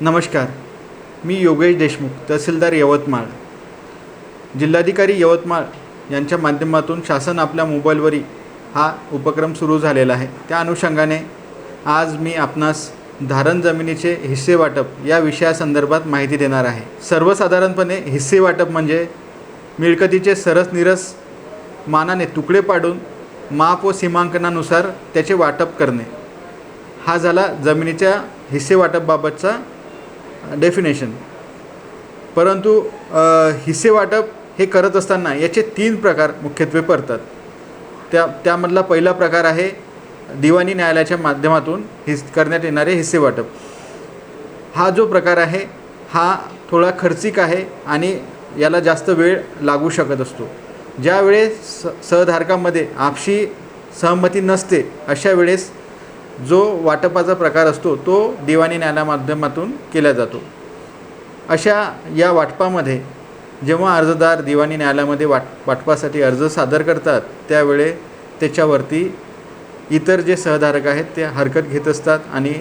नमस्कार. मी योगेश देशमुख तहसीलदार यवतमाळ. जिल्हाधिकारी यवतमाळ यांच्या माध्यमातून शासन आपल्या मोबाईलवरी हा उपक्रम सुरू झालेला आहे. त्या अनुषंगाने आज मी आपणास धारण जमिनीचे हिस्से वाटप या विषयासंदर्भात माहिती देणार आहे. सर्वसाधारणपणे हिस्से वाटप म्हणजे मिळकतीचे सरसनिरस मानाने तुकडे पाडून माप व सीमांकनानुसार त्याचे वाटप करणे. हा झाला जमिनीच्या हिस्से वाटपबाबतचा डेफिनेशन परंतु हिस्से वाटप हे करत असताना याचे तीन प्रकार मुख्यत्वे पडतात. त्या त्यामधला पहिला प्रकार आहे दिवाणी न्यायालयाच्या माध्यमातून हिस करण्यात येणारे हिस्से वाटप. हा जो प्रकार आहे हा थोडा खर्चिक आहे आणि याला जास्त वेळ लागू शकत असतो. ज्यावेळेस स सहधारकामध्ये आपशी सहमती नसते अशा वेळेस जो वाटपाचा प्रकार असतो तो दिवाणी न्यायालया माध्यमातून केला जातो. अशा या वाटपामध्ये जेव्हा अर्जदार दिवाणी न्यायालयामध्ये वाट वाटपासाठी अर्ज सादर करतात त्यावेळे त्याच्यावरती इतर जे सहधारक आहेत ते हरकत घेत असतात आणि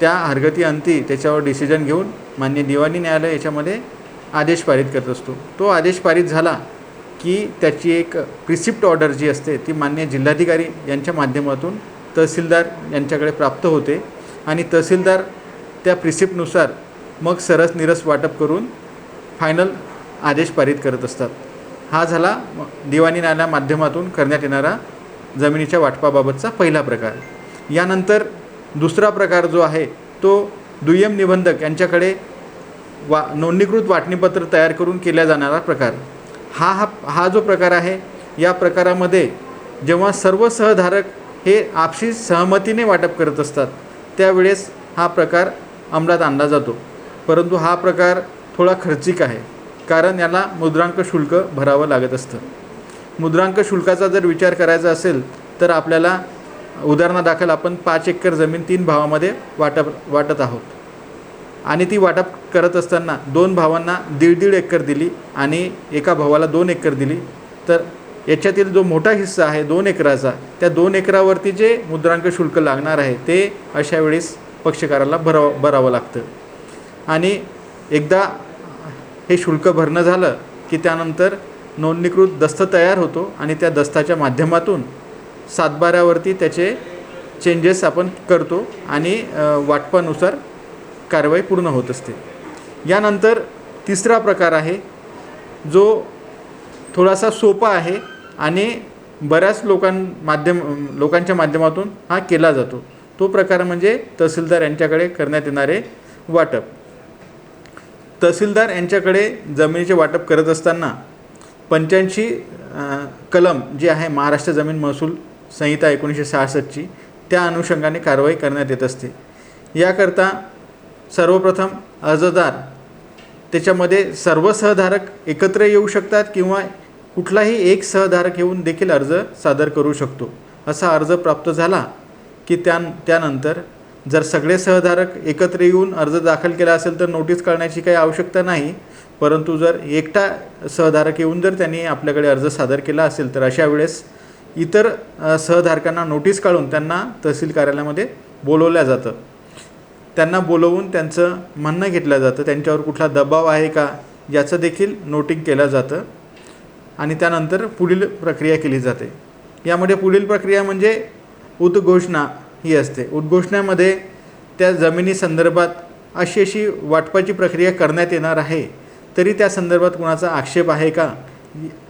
त्या हरकती अंती त्याच्यावर डिसिजन घेऊन मान्य दिवाणी न्यायालय याच्यामध्ये आदेश पारित करत असतो. तो आदेश पारित झाला की त्याची एक प्रिसिप्ट ऑर्डर जी असते ती मान्य जिल्हाधिकारी यांच्या माध्यमातून तहसीलदार यांच्याकडे प्राप्त होते आणि तहसीलदार त्या प्रिसिप्टनुसार मग सरस निरस वाटप करून फायनल आदेश पारित करत असतात. हा झाला दिवाणी नाण्या माध्यमातून करण्यात येणारा जमिनीच्या वाटपाबाबतचा पहिला प्रकार. यानंतर दुसरा प्रकार जो आहे तो दुय्यम निबंधक यांच्याकडे वा नोंदणीकृत वाटणीपत्र तयार करून केला जाणारा प्रकार. हा हा हा जो प्रकार आहे या प्रकारामध्ये जेव्हा सर्व सहधारक हे आपशी सहमतीने वाटप करत असतात. त्यावेळेस हा प्रकार अंमलात आणला जातो. परंतु हा प्रकार थोडा खर्चिक आहे कारण याला मुद्रांक शुल्क भरावं लागत असतं. मुद्रांक शुल्काचा जर विचार करायचा असेल तर आपल्याला उदाहरणादाखल आपण पाच एकर जमीन तीन भावामध्ये वाटप वाटत आहोत. आणि ती वाटप करत असताना दोन भावांना दीड दीड एकर दिली आणि एका भावाला दोन एकर दिली तर याच्यातील जो मोठा हिस्सा आहे दोन एकराचा त्या दोन एकरावरती जे मुद्रांक शुल्क लागणार आहे ते अशा वेळेस पक्षकाराला भराव भरावं लागतं. आणि एकदा हे शुल्क भरणं झालं की त्यानंतर नोंदणीकृत दस्त तयार होतो आणि त्या दस्ताच्या माध्यमातून सातबाऱ्यावरती त्याचे चेंजेस आपण करतो आणि वाटपानुसार कारवाई पूर्ण होत असते. यानंतर तिसरा प्रकार आहे जो थोडासा सोपा आहे आणि बऱ्याच लोकां माध्यम लोकांच्या माध्यमातून हा केला जातो. तो प्रकार म्हणजे तहसीलदार यांच्याकडे करण्यात येणारे वाटप. तहसीलदार यांच्याकडे जमिनीचे वाटप करत असताना पंच्याऐंशी कलम जी आहे महाराष्ट्र जमीन महसूल संहिता एकोणीसशे सहासष्टची त्या अनुषंगाने कारवाई करण्यात येत असते. याकरता सर्वप्रथम अर्जदार त्याच्यामध्ये सर्व सहधारक एकत्र येऊ शकतात किंवा कुठलाही एक सहधारक येऊन देखील अर्ज सादर करू शकतो. असा अर्ज प्राप्त झाला की त्या त्यानंतर जर सगळे सहधारक एकत्र येऊन अर्ज दाखल केला असेल तर नोटीस करण्याची काही आवश्यकता नाही. परंतु जर एकटा सहधारक येऊन जर त्यांनी आपल्याकडे अर्ज सादर केला असेल तर अशा वेळेस इतर सहधारकांना नोटीस काढून त्यांना तहसील कार्यालयामध्ये बोलवलं जातं. त्यांना बोलवून त्यांचं म्हणणं घेतलं जातं. त्यांच्यावर कुठला दबाव आहे का? याचं देखील नोटिंग केलं जातं. आणि त्यानंतर पुढील प्रक्रिया केली जाते. यामध्ये पुढील प्रक्रिया म्हणजे उद्घोषणा ही असते. उद्घोषणामध्ये त्या जमिनी संदर्भात अशी अशी वाटपाची प्रक्रिया करण्यात येणार आहे. तरी त्या संदर्भात कुणाचा आक्षेप आहे का?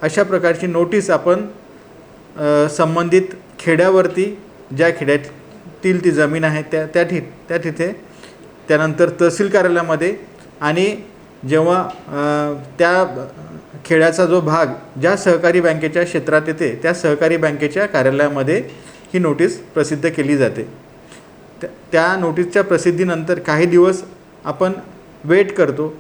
अशा प्रकारची नोटीस आपण संबंधित खेड्यावरती ज्या खेड्यातील ती जमीन आहे त्या त्या ठि त्या तिथे त्यानंतर तहसील कार्यालयामध्ये आणि जेव्हा त्या खेड्याचा जो भाग ज्या सहकारी बँकेच्या क्षेत्रात येते त्या सहकारी बँकेच्या कार्यालयामध्ये ही नोटीस प्रसिद्ध केली जाते. त्या- त्या नोटीसच्या प्रसिद्धीनंतर काही दिवस आपण वेट करतो.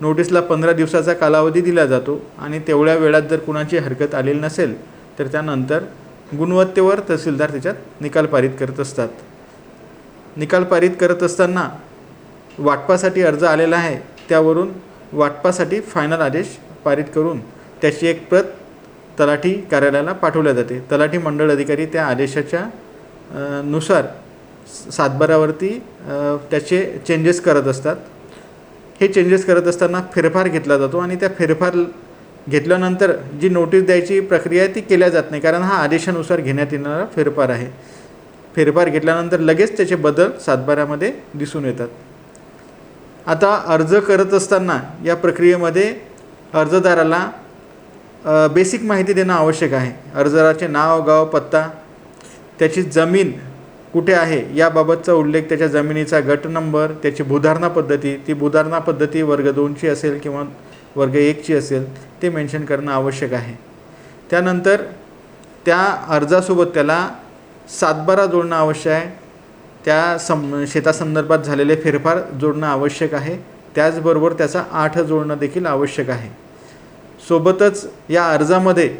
नोटीसला पंधरा दिवसाचा कालावधी दिला जातो आणि तेवढ्या वेळात जर कुणाची हरकत आलेली नसेल तर त्यानंतर गुणवत्तेवर तहसीलदार त्याच्यात निकाल पारित करत असतात. निकाल पारित करत असताना वाटपासाठी अर्ज आलेला आहे त्यावरून वाटपासाठी फायनल आदेश पारित करून त्याची एक प्रत तलाठी कार्यालयाला पाठवल्या जाते. तलाठी मंडळ अधिकारी त्या आदेशाच्या नुसार सातबारावरती त्याचे चेंजेस करत असतात. हे चेंजेस करत असताना फेरफार घेतला जातो आणि त्या फेरफार घेतल्यानंतर जी नोटीस द्यायची प्रक्रिया आहे ती केल्या जात नाही. कारण हा आदेशानुसार घेण्यात येणारा फेरफार आहे. फेरफार घेतल्यानंतर लगेच त्याचे बदल सातबाऱ्यामध्ये दिसून येतात. आता अर्ज करत असताना या प्रक्रियेमध्ये अर्जदाराला बेसिक माहिती देणं आवश्यक आहे. अर्जदाराचे नाव गाव पत्ता त्याची जमीन कुठे आहे याबाबतचा उल्लेख त्याच्या जमिनीचा गट नंबर त्याची भूधारणा पद्धती ती भूधारणा पद्धती वर्ग दोनची असेल किंवा वर्ग एकची असेल ते मेन्शन करणं आवश्यक आहे. त्यानंतर त्या अर्जासोबत त्याला सातबारा जोडणं आवश्यक आहे. त्या सम शेतासंदर्भात झालेले फेरफार जोडणं आवश्यक आहे. त्याचबरोबर त्याचा आठ जोडणं देखील आवश्यक आहे. सोबतच या अर्जामध्ये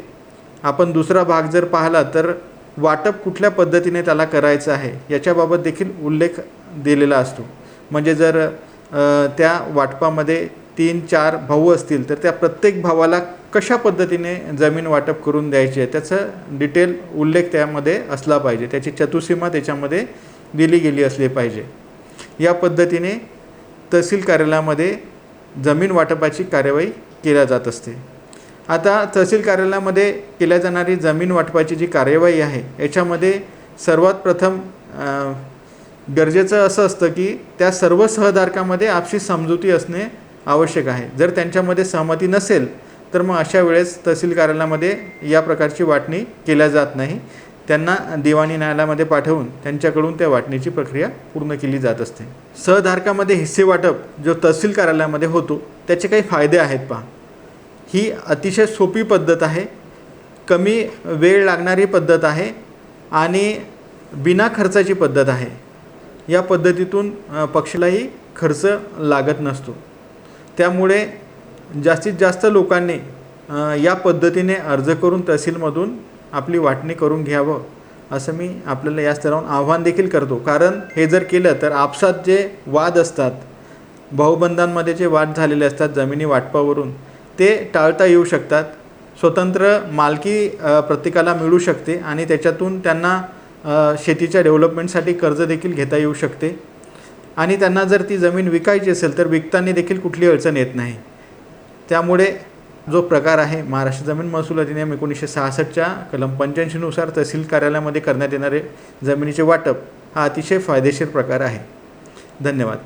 आपण दुसरा भाग जर पाहिला तर वाटप कुठल्या पद्धतीने त्याला करायचं आहे याच्याबाबत देखील उल्लेख दिलेला असतो. म्हणजे जर त्या वाटपामध्ये तीन चार भाऊ असतील तर त्या प्रत्येक भावाला कशा पद्धतीने जमीन वाटप करून द्यायची आहे त्याचं डिटेल उल्लेख त्यामध्ये असला पाहिजे. त्याची चतुसीमा त्याच्यामध्ये दिली गेली असली पाहिजे. या पद्धतीने तहसील कार्यालयामध्ये जमीन वाटपाची कार्यवाही केल्या जात असते. आता तहसील कार्यालयामध्ये केल्या जाणारी जमीन वाटपाची जी कार्यवाही आहे याच्यामध्ये सर्वात प्रथम गरजेचं असं असतं की त्या सर्व सहधारकामध्ये आपशी समजुती असणे आवश्यक आहे. जर त्यांच्यामध्ये सहमती नसेल तर मग अशा वेळेस तहसील कार्यालयामध्ये या प्रकारची वाटणी केल्या जात नाही. त्यांना दिवाणी न्यायालयामध्ये पाठवून त्यांच्याकडून त्या वाटणीची प्रक्रिया पूर्ण केली जात असते. सहधारकामध्ये हिस्से वाटप जो तहसील कार्यालयामध्ये होतो त्याचे काही फायदे आहेत पहा. ही अतिशय सोपी पद्धत आहे कमी वेळ लागणारी पद्धत आहे आणि बिना खर्चाची पद्धत आहे. या पद्धतीतून पक्षीलाही पक्षालाही खर्च लागत नसतो. त्यामुळे जास्तीत जास्त लोकांनी या पद्धतीने अर्ज करून तहसीलमधून आपली वाटणी करून घ्यावं असं मी आपल्याला या स्तरावरून आव्हान देखील करतो. कारण हे जर केलं तर आपसात जे वाद असतात भाऊबंधांमध्ये जे वाद झालेले असतात जमिनी वाटपावरून ते टाळता येऊ शकतात. स्वतंत्र मालकी प्रत्येकाला मिळू शकते आणि त्याच्यातून त्यांना शेतीच्या डेव्हलपमेंटसाठी कर्ज देखील घेता येऊ शकते. आणि त्यांना जर ती जमीन विकायची असेल तर विकताना देखील कुठली अडचण येत नाही. त्यामुळे जो प्रकार आहे महाराष्ट्र जमीन महसूल अधिनियम एकोणीसशे सहासष्टच्या कलम पंच्याऐंशीनुसार तहसील कार्यालयामध्ये करण्यात येणारे जमिनीचे वाटप हा अतिशय फायदेशीर प्रकार आहे. धन्यवाद.